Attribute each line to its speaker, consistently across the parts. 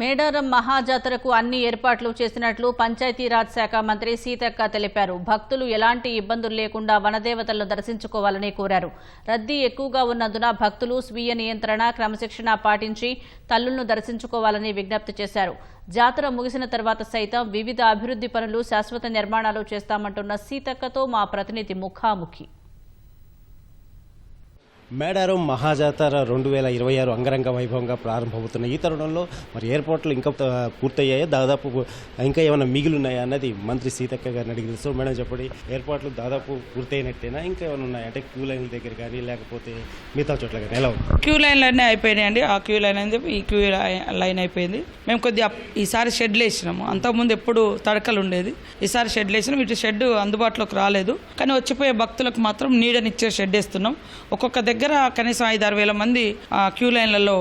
Speaker 1: మేడారం మహాజాతరకు అన్ని ఏర్పాట్లు చేసినట్లు పంచాయతీరాజ్ శాఖ మంత్రి సీతక్క తెలిపారు. భక్తులు ఎలాంటి ఇబ్బందులు లేకుండా వనదేవతలను దర్శించుకోవాలని కోరారు. రద్దీ ఎక్కువగా ఉన్నందున భక్తులు స్వీయ నియంత్రణ క్రమశిక్షణ పాటించి తల్లులను దర్శించుకోవాలని విజ్ఞప్తి చేశారు. జాతర ముగిసిన తర్వాత సైతం వివిధ అభివృద్ధి పనులు శాశ్వత నిర్మాణాలు చేస్తామంటున్న సీతక్కతో మా ప్రతినిధి ముఖాముఖి.
Speaker 2: మేడారం మహాజాతర రెండు వేల ఇరవై ఆరు అంగరంగ వైభవంగా ప్రారంభమవుతున్న ఈ తరుణంలో మరి ఎయిర్పోర్ట్లు ఇంకా పూర్తయ్యాయా? దాదాపు ఇంకా ఏమైనా మిగిలి ఉన్నాయా అన్నది మంత్రి సీతక్క గారిని అడిగింది. సో మేడం చెప్పండి ఎయిర్పోర్ట్లు దాదాపు పూర్తయినట్టేనా? ఇంకా ఏమైనా ఉన్నాయా? అంటే క్యూ లైన్ల దగ్గర కానీ లేకపోతే మిగతా చోట్ల కానీ ఎలా ఉంది?
Speaker 3: క్యూ లైన్లన్నీ అయిపోయినాయండి. ఆ క్యూ లైన్ అని చెప్పి ఈ క్యూ లైన్ అయిపోయింది. మేము కొద్దిగా ఈసారి షెడ్లు వేసినాము. అంతకుముందు ఎప్పుడు తడకలు ఉండేది. ఈసారి షెడ్లు వేసినాం. ఇటు షెడ్ అందుబాటులోకి రాలేదు. కానీ వచ్చిపోయే భక్తులకు మాత్రం నీడనిచ్చే షెడ్ వేస్తున్నాం. ఒక్కొక్క దగ్గర దగ్గర కనీసం ఐదు ఆరు వేల మంది ఆ క్యూ లైన్లలో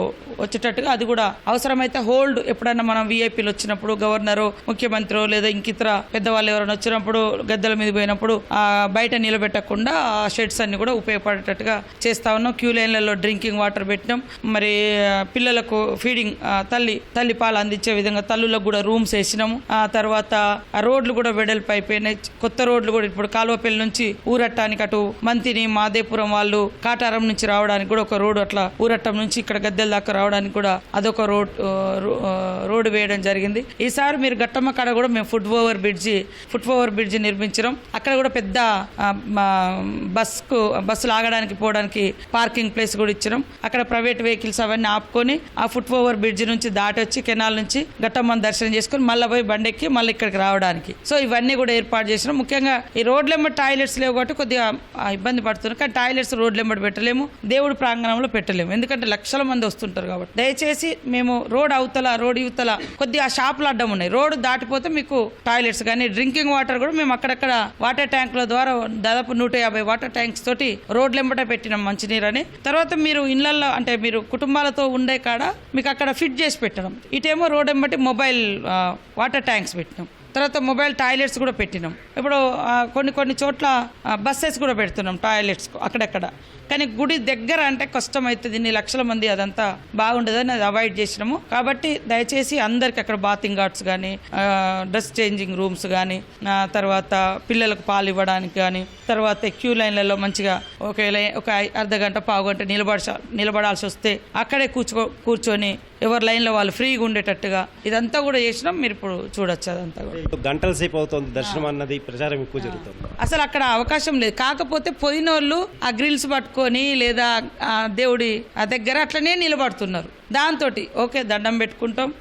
Speaker 3: వచ్చేటట్టుగా అది కూడా అవసరమైతే హోల్డ్. ఎప్పుడైనా మనం వీఐపీలు వచ్చినప్పుడు గవర్నరు ముఖ్యమంత్రి లేదా ఇంకితర పెద్దవాళ్ళు ఎవరైనా వచ్చినప్పుడు గద్దెల మీద పోయినప్పుడు బయట నిలబెట్టకుండా షెడ్స్ అన్ని కూడా ఉపయోగపడేటట్టుగా చేస్తా ఉన్నాం. క్యూ లైన్లలో డ్రింకింగ్ వాటర్ పెట్టినాం. మరి పిల్లలకు ఫీడింగ్ తల్లి తల్లి పాలు అందించే విధంగా తల్లులకు కూడా రూమ్స్ వేసినాము ఆ తర్వాత రోడ్లు కూడా వెడల్పు అయిపోయినాయి కొత్త రోడ్లు కూడా ఇప్పుడు కాలువపల్లి నుంచి ఊరట్టానికి అటు మంతిని మాదేపురం వాళ్ళు కాటారం నుంచి రావడానికి కూడా ఒక రోడ్ అట్లా ఊరట్టం నుంచి ఇక్కడ గద్దెల దాకా రావడానికి కూడా అదొక రోడ్ రోడ్డు వేయడం జరిగింది. ఈసారి మీరు గట్టమ్మ కాడ కూడా మేము foot over bridge foot over bridge నిర్మించడం అక్కడ కూడా పెద్ద మా బస్కు బస్సులు ఆగడానికి పోవడానికి పార్కింగ్ ప్లేస్ కూడా ఇచ్చినాం. అక్కడ ప్రైవేట్ వెహికల్స్ అవన్నీ ఆపుకొని ఆ ఫుట్ ఓవర్ బ్రిడ్జ్ నుంచి దాటి వచ్చి కెనాల్ నుంచి గట్టమ్మని దర్శనం చేసుకొని మళ్ళీ పోయి బండెక్కి మళ్ళీ ఇక్కడికి రావడానికి. సో ఇవన్నీ కూడా ఏర్పాటు చేసినాం. ముఖ్యంగా ఈ రోడ్లెంబడి టాయిలెట్స్ లేవు కాబట్టి కొద్దిగా ఇబ్బంది పడుతున్నాం కానీ టాయిలెట్స్ రోడ్లెంబడి పెట్టలేము. దేవుడు ప్రాంగణంలో పెట్టలేము. ఎందుకంటే లక్షల మంది వస్తుంటారు కాబట్టి. దయచేసి మేము రోడ్ అవతల రోడ్ యువతల కొద్దిగా ఆ షాపులు అడ్డం ఉన్నాయి. రోడ్డు దాటిపోతే మీకు టాయిలెట్స్ కానీ డ్రింకింగ్ వాటర్ కూడా మేము అక్కడక్కడ వాటర్ ట్యాంకుల ద్వారా దాదాపు నూట యాభై వాటర్ ట్యాంక్స్ తోటి రోడ్లెంబట పెట్టినాం మంచినీరు అని తర్వాత మీరు ఇళ్ళలో అంటే మీరు కుటుంబాలతో ఉండే కాడ మీకు అక్కడ ఫిట్ చేసి పెట్టడం. ఇటేమో రోడ్ ఎంబటి మొబైల్ వాటర్ ట్యాంక్స్ పెట్టినాం. తర్వాత మొబైల్ టాయిలెట్స్ కూడా పెట్టినాం. ఇప్పుడు కొన్ని కొన్ని చోట్ల బస్సెస్ కూడా పెడుతున్నాం టాయిలెట్స్ అక్కడక్కడ. కానీ గుడి దగ్గర అంటే కష్టం అవుతుంది ఇన్ని లక్షల మంది అదంతా బాగుండదని అది అవాయిడ్ చేసినాము. కాబట్టి దయచేసి అందరికి అక్కడ బాతింగ్ ఘాట్స్ కానీ డ్రెస్ చేంజింగ్ రూమ్స్ కానీ తర్వాత పిల్లలకు పాలు ఇవ్వడానికి కానీ తర్వాత క్యూ లైన్లలో మంచిగా ఒక ఒక అర్ధ గంట పావు గంట నిలబడ నిలబడాల్సి వస్తే అక్కడే కూర్చో కూర్చొని ఎవరి లైన్లో వాళ్ళు ఫ్రీగా ఉండేటట్టుగా ఇదంతా కూడా చేసినాం. మీరు ఇప్పుడు చూడొచ్చు అదంతా కూడా.
Speaker 2: గంటల సేపు అవుతుంది దర్శనం అన్నది ప్రచారం ఎక్కువ జరుగుతుంది.
Speaker 3: అసలు అక్కడ అవకాశం లేదు. కాకపోతే పోయిన వాళ్ళు ఆ గ్రిల్స్ పట్టుకొని లేదా ఆ దేవుడి ఆ దగ్గర అట్లనే నిలబడుతున్నారు. దాంతో ఓకే దండం పెట్టుకుంటాం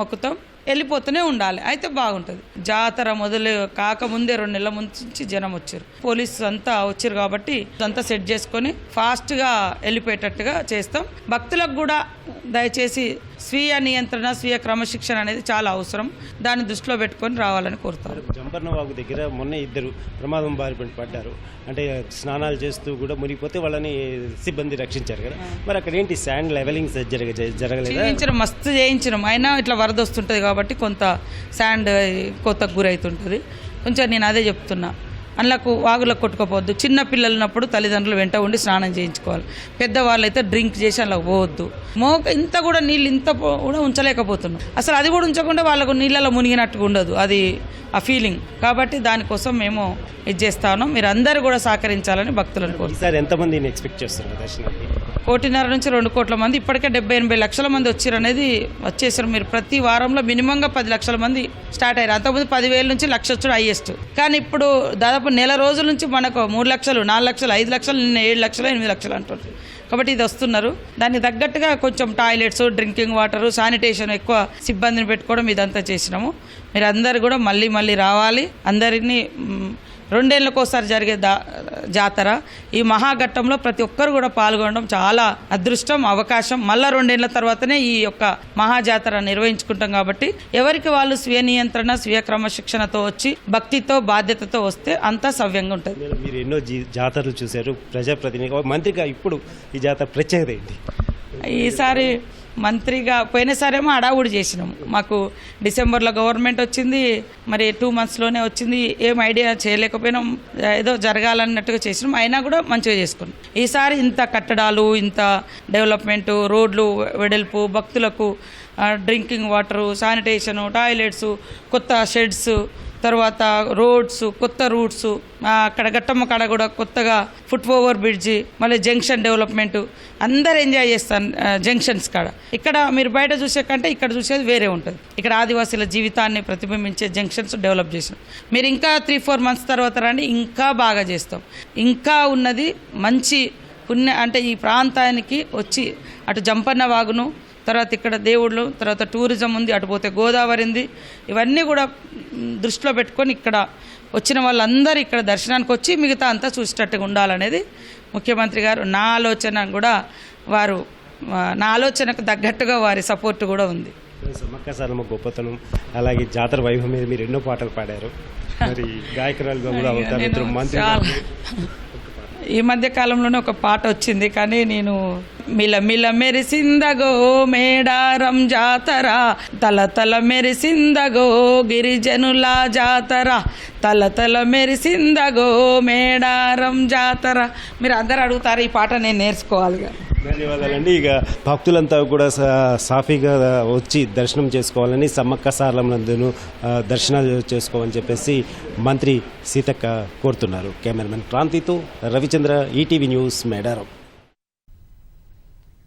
Speaker 3: మొక్కుతాం వెళ్ళిపోతూనే ఉండాలి. అయితే బాగుంటుంది. జాతర మొదలు కాకముందే రెండు నెలల ముందు నుంచి జనం వచ్చారు. పోలీసు అంతా వచ్చారు కాబట్టి అంతా సెట్ చేసుకొని ఫాస్ట్గా వెళ్ళిపోయేటట్టుగా చేస్తాం. భక్తులకు కూడా దయచేసి స్వీయ నియంత్రణ స్వీయ క్రమశిక్షణ అనేది చాలా అవసరం. దాన్ని దృష్టిలో పెట్టుకొని రావాలని కోరుతారు.
Speaker 2: జంపర్న వాగు దగ్గర మొన్న ఇద్దరు ప్రమాదం బారిపడి పడ్డారు. అంటే స్నానాలు చేస్తూ కూడా మునిగిపోతే వాళ్ళని సిబ్బంది రక్షించారు కదా. మరి అక్కడ ఏంటి శాండ్ లెవెలింగ్ జరగ జరగలేదా?
Speaker 3: మస్తు చేయించడం. అయినా ఇట్లా వరద వస్తుంటుంది కాబట్టి కొంత శాండ్ కొత్తకు గురవుతుంటుంది కొంచెం నేను అదే చెప్తున్నా. అందులోకి వాగులకు కొట్టుకోపోవద్దు. చిన్న పిల్లలు ఉన్నప్పుడు తల్లిదండ్రులు వెంట ఉండి స్నానం చేయించుకోవాలి. పెద్దవాళ్ళు అయితే డ్రింక్ చేసి అలా పోవద్దు. మోక ఇంత కూడా నీళ్ళు ఇంత కూడా ఉంచలేకపోతున్నాం. అసలు అది కూడా ఉంచకుండా వాళ్ళకు నీళ్ళలో మునిగినట్టుగా ఉండదు. అది ఆ ఫీలింగ్ కాబట్టి దానికోసం మేము ఇది చేస్తా ఉన్నాం. మీరు అందరూ కూడా సహకరించాలని భక్తులను
Speaker 2: కోరుతారు ఎంతమంది ఎక్స్పెక్ట్ చేస్తున్నారు? దర్శనానికి?
Speaker 3: కోటిన్నర నుంచి రెండు కోట్ల మంది ఇప్పటికే డెబ్బై ఎనభై లక్షల మంది వచ్చారు అనేది వచ్చేసారు. మీరు ప్రతి వారంలో మినిమంగా పది లక్షల మంది స్టార్ట్ అయ్యారు. అంతకుముందు పదివేల నుంచి లక్ష వచ్చాడు హైయెస్ట్. కానీ ఇప్పుడు దాదాపు నెల రోజుల నుంచి మనకు మూడు లక్షలు నాలుగు లక్షలు ఐదు లక్షలు నిన్న ఏడు లక్షలు ఎనిమిది లక్షలు అంటున్నారు. కాబట్టి ఇది వస్తున్నారు. దానికి తగ్గట్టుగా కొంచెం టాయిలెట్స్ డ్రింకింగ్ వాటర్ శానిటేషన్ ఎక్కువ సిబ్బందిని పెట్టుకోవడం ఇదంతా చేసినాము. మీరు అందరు కూడా మళ్ళీ మళ్ళీ రావాలి. అందరినీ మ్, రెండేళ్ళకి ఒకసారి జరిగే దా జాతర. ఈ మహాఘట్టంలో ప్రతి ఒక్కరు కూడా పాల్గొనడం చాలా అదృష్టం అవకాశం. మళ్ళా రెండేళ్ళ తర్వాతనే ఈ యొక్క మహాజాతర నిర్వహించుకుంటాం కాబట్టి ఎవరికి వాళ్ళు స్వీయ నియంత్రణ స్వీయ క్రమశిక్షణతో వచ్చి భక్తితో బాధ్యతతో వస్తే అంతా సవ్యంగా ఉంటుంది.
Speaker 2: మీరు- ఎన్నో జాతరలు చూశారు. ప్రజాప్రతినిధిగా మంత్రిగా ఇప్పుడు ఈ జాతర ప్రత్యేకత ఏంటి?
Speaker 3: ఈసారి మంత్రిగా పోయినసారేమో అడావుడి చేసినాం. మాకు డిసెంబర్లో గవర్నమెంట్ వచ్చింది మరి టూ మంత్స్లోనే వచ్చింది ఏం ఐడియా చేయలేకపోయినాం ఏదో జరగాలన్నట్టుగా చేసినాం. అయినా కూడా మంచిగా చేసుకున్నాం. ఈసారి ఇంత కట్టడాలు ఇంత డెవలప్మెంట్ రోడ్లు వెడల్పు భక్తులకు డ్రింకింగ్ వాటరు శానిటేషను టాయిలెట్స్ కొత్త షెడ్స్ తర్వాత రోడ్స్ కొత్త రూట్స్ అక్కడ గట్టమ్మ కాడ కూడా కొత్తగా ఫుట్ ఓవర్ బ్రిడ్జి మళ్ళీ జంక్షన్ డెవలప్మెంట్ అందరు ఎంజాయ్ చేస్తాను జంక్షన్స్ కాడ. ఇక్కడ మీరు బయట చూసే కంటే ఇక్కడ చూసేది వేరే ఉంటుంది. ఇక్కడ ఆదివాసీల జీవితాన్ని ప్రతిబింబించే జంక్షన్స్ డెవలప్ చేసాం. మీరు ఇంకా త్రీ ఫోర్ మంత్స్ తర్వాత రండి ఇంకా బాగా చేస్తాం. ఇంకా ఉన్నది మంచి పుణ్య అంటే ఈ ప్రాంతానికి వచ్చి అటు జంపన్న వాగును తర్వాత ఇక్కడ దేవుళ్ళు తర్వాత టూరిజం ఉంది అటు పోతే గోదావరి ఉంది. ఇవన్నీ కూడా దృష్టిలో పెట్టుకొని ఇక్కడ వచ్చిన వాళ్ళందరూ ఇక్కడ దర్శనానికి వచ్చి మిగతా అంతా చూసేటట్టుగా ఉండాలనేది ముఖ్యమంత్రి గారు నా ఆలోచన కూడా వారు నా ఆలోచనకు తగ్గట్టుగా వారి సపోర్ట్ కూడా ఉంది.
Speaker 2: సమ్మక్క సారమ్మ గొప్పతనం అలాగే జాతర వైభవం మీద మీరు ఎన్నో పాటలు పాడారు. మరి గాయకురాలుగా కూడా అవుతారు
Speaker 3: ఈ మధ్య కాలంలోనే ఒక పాట వచ్చింది కానీ నేను మిల మిల మెరిసిందగో మేడారం జాతర తల తల మెరిసిందగో గిరిజనుల జాతర తల తల మెరిసిందగో మేడారం జాతర. మీరు అందరు అడుగుతారు ఈ పాట నేను నేర్చుకోవాలిగా.
Speaker 2: ధన్యవాదాలండి. ఇక భక్తులంతా కూడా సా- సాఫీగా వచ్చి దర్శనం చేసుకోవాలని సమ్మక్క సారలందును దర్శనాలు చేసుకోవాలని చెప్పేసి మంత్రి సీతక్క కోరుతున్నారు. కెమెరామెన్ క్రాంతితో రవిచంద్ర ఈటీవీ న్యూస్ మేడారం.